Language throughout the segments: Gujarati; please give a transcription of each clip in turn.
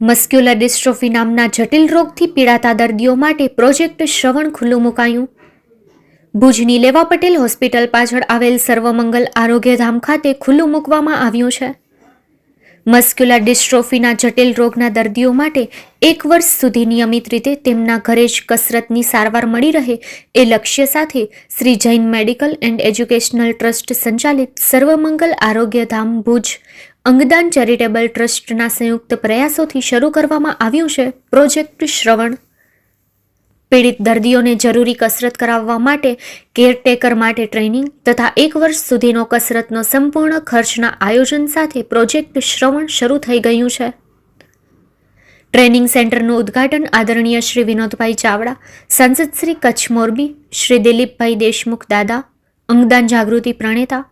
મસ્ક્યુલર ડિસ્ટ્રોફી નામના જટિલ રોગથી પીડાતા દર્દીઓ માટે પ્રોજેક્ટ શ્રવણ ખુલ્લું મુકાયું. ભુજની લેવા પટેલ હોસ્પિટલ પાછળ આવેલ સર્વમંગલ આરોગ્યધામ ખાતે ખુલ્લું મૂકવામાં આવ્યું છે. મસ્ક્યુલર ડિસ્ટ્રોફીના જટિલ રોગના દર્દીઓ માટે એક વર્ષ સુધી નિયમિત રીતે તેમના ઘરે જ કસરતની સારવાર મળી રહે એ લક્ષ્ય સાથે Shri Jain medical and educational trust સંચાલિત સર્વમંગલ આરોગ્યધામ ભુજ અંગદાન ચેરિટેબલ ટ્રસ્ટના સંયુક્ત પ્રયાસોથી શરૂ કરવામાં આવ્યું છે પ્રોજેક્ટ શ્રવણ. પીડિત દર્દીઓને જરૂરી કસરત કરાવવા માટે કેરટેકર માટે ટ્રેનિંગ તથા એક વર્ષ સુધીનો કસરતનો સંપૂર્ણ ખર્ચના આયોજન સાથે પ્રોજેક્ટ શ્રવણ શરૂ થઈ ગયું છે. ટ્રેનિંગ સેન્ટરનું ઉદ્ઘાટન આદરણીય શ્રી વિનોદભાઈ ચાવડા, સાંસદ શ્રી કચ્છ મોરબી, શ્રી દિલીપભાઈ દેશમુખ દાદા, અંગદાન જાગૃતિ પ્રણેતા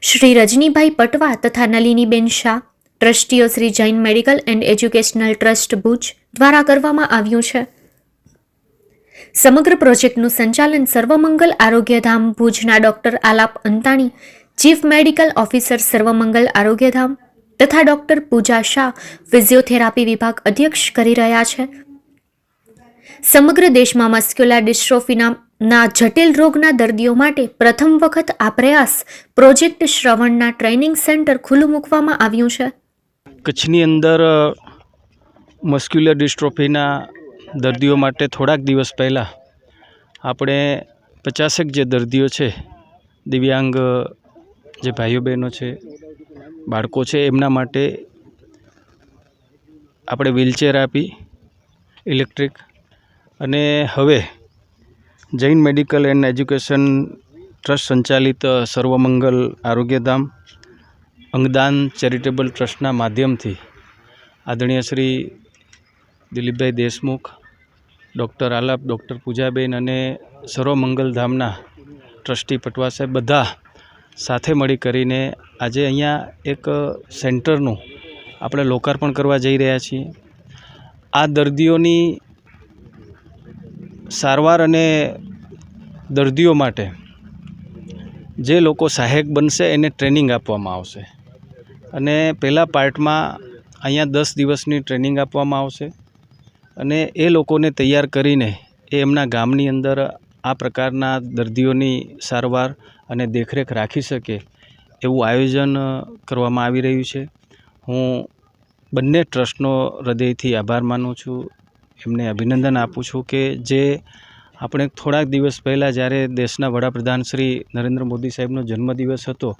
શ્રી રજનીભાઈ પટવા તથા Naliniben Shah, ટ્રસ્ટીઓ Shri Jain medical and educational trust Bhuj દ્વારા કરવામાં આવ્યું છે. સમગ્ર પ્રોજેક્ટનું સંચાલન સર્વમંગલ આરોગ્યધામ ભુજના doctor Alap Antani, chief medical officer Sarvamangal Arogyadham તથા ડોક્ટર પૂજા શાહ, ફિઝિયોથેરાપી વિભાગ અધ્યક્ષ કરી રહ્યા છે. સમગ્ર દેશમાં મસ્ક્યુલર ડિસ્ટ્રોફીના ના જટિલ રોગના દર્દીઓ માટે પ્રથમ વખત આ પ્રયાસ પ્રોજેક્ટ શ્રવણના ટ્રેનિંગ સેન્ટર ખુલ્લું મૂકવામાં આવ્યું છે. કચ્છની અંદર મસ્ક્યુલર ડિસ્ટ્રોફીના દર્દીઓ માટે થોડાક દિવસ પહેલાં આપણે પચાસેક જે દર્દીઓ છે, દિવ્યાંગ જે ભાઈઓ બહેનો છે, બાળકો છે, એમના માટે આપણે વ્હીલચેર આપી, ઇલેક્ટ્રિક અને હવે Jain medical and education trust સંચાલિત સર્વમંગલ આરોગ્યધામ અંગદાન ચેરિટેબલ ટ્રસ્ટના માધ્યમથી આદરણીય શ્રી દિલીપભાઈ દેશમુખ, ડૉક્ટર આલાપ, ડૉક્ટર પૂજાબેન અને સર્વમંગલ ધામના ટ્રસ્ટી પટવા સાહેબ બધા સાથે મળી કરીને આજે અહીંયા એક સેન્ટરનું આપણે લોકાર્પણ કરવા જઈ રહ્યા છીએ. આ દર્દીઓની સારવાર અને દર્દીઓ માટે જે લોકો સહાયક બનશે એને ટ્રેનિંગ આપવામાં આવશે. અને પહેલાં પાર્ટમાં અહીંયા દસ દિવસની ટ્રેનિંગ આપવામાં આવશે. અને એ લોકોને તૈયાર કરીને એ એમના ગામની અંદર આ પ્રકારના દર્દીઓની સારવાર અને દેખરેખ રાખી શકે એવું આયોજન કરવામાં આવી રહ્યું છે. હું બંને ટ્રસ્ટનો હૃદયથી આભાર માનું છું. એમને અભિનંદન આપું છું કે જે આપણે થોડાક દિવસ પહેલાં જ્યારે દેશના વડાપ્રધાન શ્રી નરેન્દ્ર મોદી સાહેબનો જન્મદિવસ હતો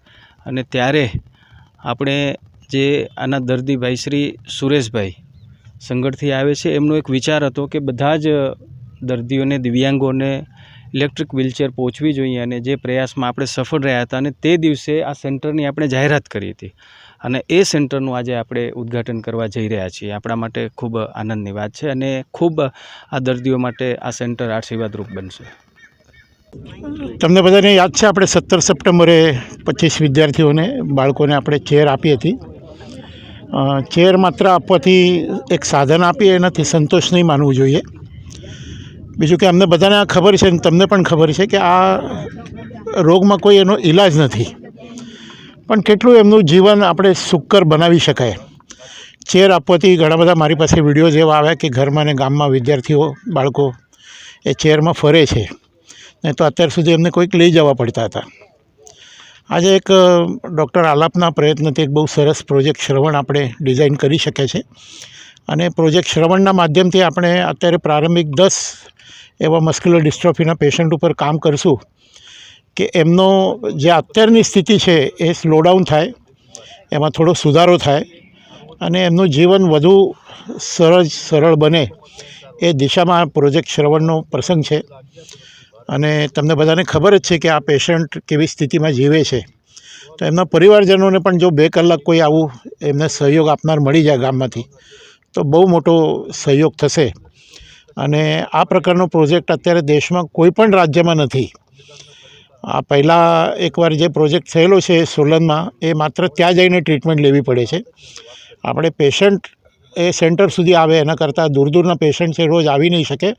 અને ત્યારે આપણે જે આના દર્દી ભાઈ શ્રી સુરેશભાઈ સંગઠથી આવે છે, એમનો એક વિચાર હતો કે બધા જ દર્દીઓને, દિવ્યાંગોને ઇલેક્ટ્રિક વ્હીલચેર પહોંચવી જોઈએ અને જે પ્રયાસમાં આપણે સફળ રહ્યા હતા અને તે દિવસે આ સેન્ટરની આપણે જાહેરાત કરી હતી. અને એ સેન્ટરનું આજે આપણે ઉદ્ઘાટન કરવા જઈ રહ્યા છીએ. આપણા માટે ખૂબ આનંદની વાત છે અને ખૂબ આ દર્દીઓ માટે આ સેન્ટર આશીર્વાદરૂપ બનશે. તમને બધાને યાદ છે, આપણે સત્તર સપ્ટેમ્બરે પચીસ વિદ્યાર્થીઓને, બાળકોને આપણે ચેર આપી હતી. ચેર માત્ર આપવાથી એક સાધન આપીએ, એનાથી સંતોષ નહીં માનવું જોઈએ. બીજું કે અમને બધાને આ ખબર છે, અને તમને પણ ખબર છે કે આ રોગમાં કોઈ એનો ઈલાજ નથી. પણ કેટલું એમનું જીવન આપણે સુકર બનાવી શકાય. ચેર આપવાથી ઘણા બધા મારી પાસે વીડિયો જેવા આવ્યા કે ઘરમાં ને ગામમાં વિદ્યાર્થીઓ, બાળકો એ ચેરમાં ફરે છે. નહીં તો અત્યાર સુધી એમને કોઈક લઈ જવા પડતા હતા. આજે એક ડૉક્ટર આલાપના પ્રયત્નથી એક બહુ સરસ પ્રોજેક્ટ શ્રવણ આપણે ડિઝાઇન કરી શકીએ છીએ અને પ્રોજેક્ટ શ્રવણના માધ્યમથી આપણે અત્યારે પ્રારંભિક દસ એવા મસ્ક્યુલર ડિસ્ટ્રોફીના પેશન્ટ ઉપર કામ કરશું. કે એમનો જે અત્યારની સ્થિતિ છે એ સ્લોડાઉન થાય, એમાં થોડો સુધારો થાય અને એમનું જીવન વધુ સરળ સરળ બને એ દિશામાં આ પ્રોજેક્ટ શ્રવણનો પ્રસંગ છે. અને તમને બધાને ખબર જ છે કે આ પેશન્ટ કેવી સ્થિતિમાં જીવે છે. તો એમના પરિવારજનોને પણ જો બે કલાક કોઈ આવું એમને સહયોગ આપનાર મળી જાય ગામમાંથી, તો બહુ મોટો સહયોગ થશે. અને આ પ્રકારનો પ્રોજેક્ટ અત્યારે દેશમાં કોઈ પણ રાજ્યમાં નથી. આ પહેલાં એકવાર જે પ્રોજેક્ટ થયેલો છે સોલનમાં, એ માત્ર ત્યાં જઈને ટ્રીટમેન્ટ લેવી પડે છે. આપણે પેશન્ટ એ સેન્ટર સુધી આવે, એના કરતાં દૂર દૂરના પેશન્ટ છે, રોજ આવી નહીં શકે.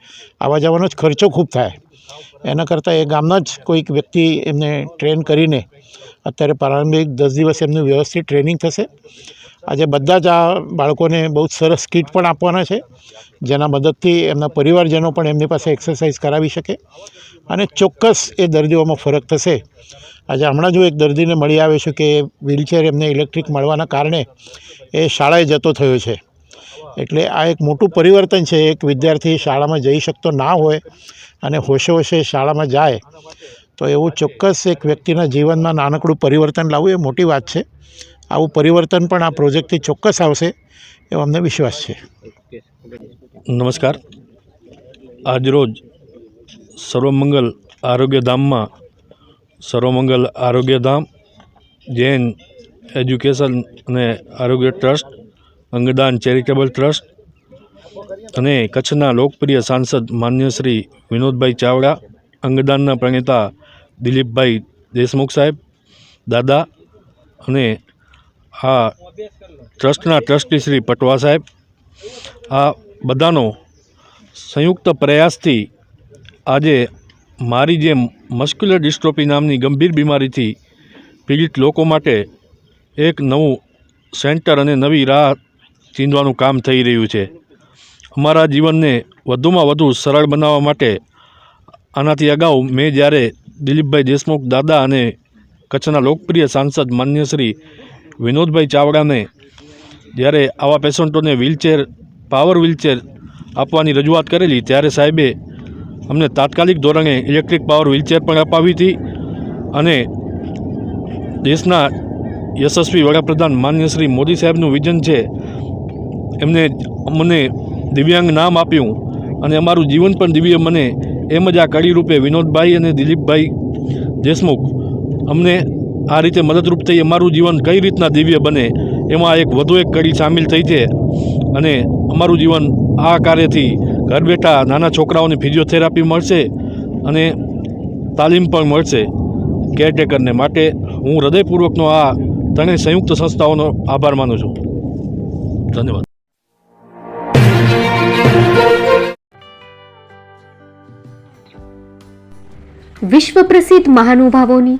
આવવા જવાનો જ ખર્ચો ખૂબ થાય. એના કરતાં એ ગામના જ કોઈક વ્યક્તિ એમને ટ્રેન કરીને, અત્યારે પ્રારંભિક દસ દિવસ એમનું વ્યવસ્થિત ટ્રેનિંગ થશે. આજે બધા જ આ બાળકોને બહુ જ સરસ કીટ પણ આપવાના છે, જેના મદદથી એમના પરિવારજનો પણ એમની પાસે એક્સરસાઇઝ કરાવી શકે. અને ચોક્કસ એ દર્દીઓમાં ફરક થશે. આજે હમણાં જ એક દર્દીને મળી આવ્યો છું કે વ્હીલચેર એમને ઇલેક્ટ્રિક મળવાના કારણે એ શાળાએ જતો થયો છે. એટલે આ એક મોટું પરિવર્તન છે, એક વિદ્યાર્થી શાળામાં જઈ શકતો ના હોય અને હોશે હોશે શાળામાં જાય, તો એવું ચોક્કસ એક વ્યક્તિના જીવનમાં નાનકડું પરિવર્તન લાવવું એ મોટી વાત છે. આવું પરિવર્તન પણ આ પ્રોજેક્ટથી ચોક્કસ આવશે એવો અમને વિશ્વાસ છે. નમસ્કાર. આજરોજ સર્વમંગલ આરોગ્યધામમાં સર્વમંગલ આરોગ્યધામ જૈન એજ્યુકેશન અને આરોગ્ય ટ્રસ્ટ, અંગદાન ચેરિટેબલ ટ્રસ્ટ અને કચ્છના લોકપ્રિય સાંસદ માન્ય શ્રી વિનોદભાઈ ચાવડા, અંગદાનના પ્રણેતા દિલીપભાઈ દેશમુખ સાહેબ, દાદા અને આ ટ્રસ્ટના ટ્રસ્ટી શ્રી પટવા સાહેબ, આ બધાનો સંયુક્ત પ્રયાસથી આજે મારી જેમ મસ્ક્યુલર ડિસ્ટ્રોપી નામની ગંભીર બીમારીથી પીડિત લોકો માટે એક નવું સેન્ટર અને નવી રાહ ચીંધવાનું કામ થઈ રહ્યું છે. અમારા જીવનને વધુમાં વધુ સરળ બનાવવા માટે આનાથી અગાઉ મેં જ્યારે દિલીપભાઈ દેશમુખ દાદા અને કચ્છના લોકપ્રિય સાંસદ માન્ય શ્રી વિનોદભાઈ ચાવડાને જ્યારે આવા પેશન્ટોને વ્હીલચેર પાવર વ્હીલચેર આપવાની રજૂઆત કરેલી, ત્યારે સાહેબે અમને તાત્કાલિક ધોરણે ઇલેક્ટ્રિક પાવર વ્હીલચેર પણ અપાવી હતી અને દેશના યશસ્વી વડાપ્રધાન માન્ય શ્રી મોદી સાહેબનું વિઝન છે. એમને અમને દિવ્યાંગ નામ આપ્યું અને અમારું જીવન પણ દિવ્ય મને એમ જ આ કડી રૂપે વિનોદભાઈ અને દિલીપભાઈ દેશમુખ અમને આ રીતે મદદરૂપ થઈ અમારું જીવન કઈ રીતના દિવ્ય બને, એમાં એક વધુ એક કડી સામેલ થઈ છે. અને અમારું જીવન આ કાર્યથી ઘર બેઠા નાના છોકરાઓને ફિઝિયોથેરાપી મળશે અને તાલીમ પણ મળશે કેરટેકરને માટે. હું હૃદયપૂર્વકનો આ ત્રણેય સંયુક્ત સંસ્થાઓનો આભાર માનું છું. ધન્યવાદ. વિશ્વ પ્રસિદ્ધ મહાનુભાવોની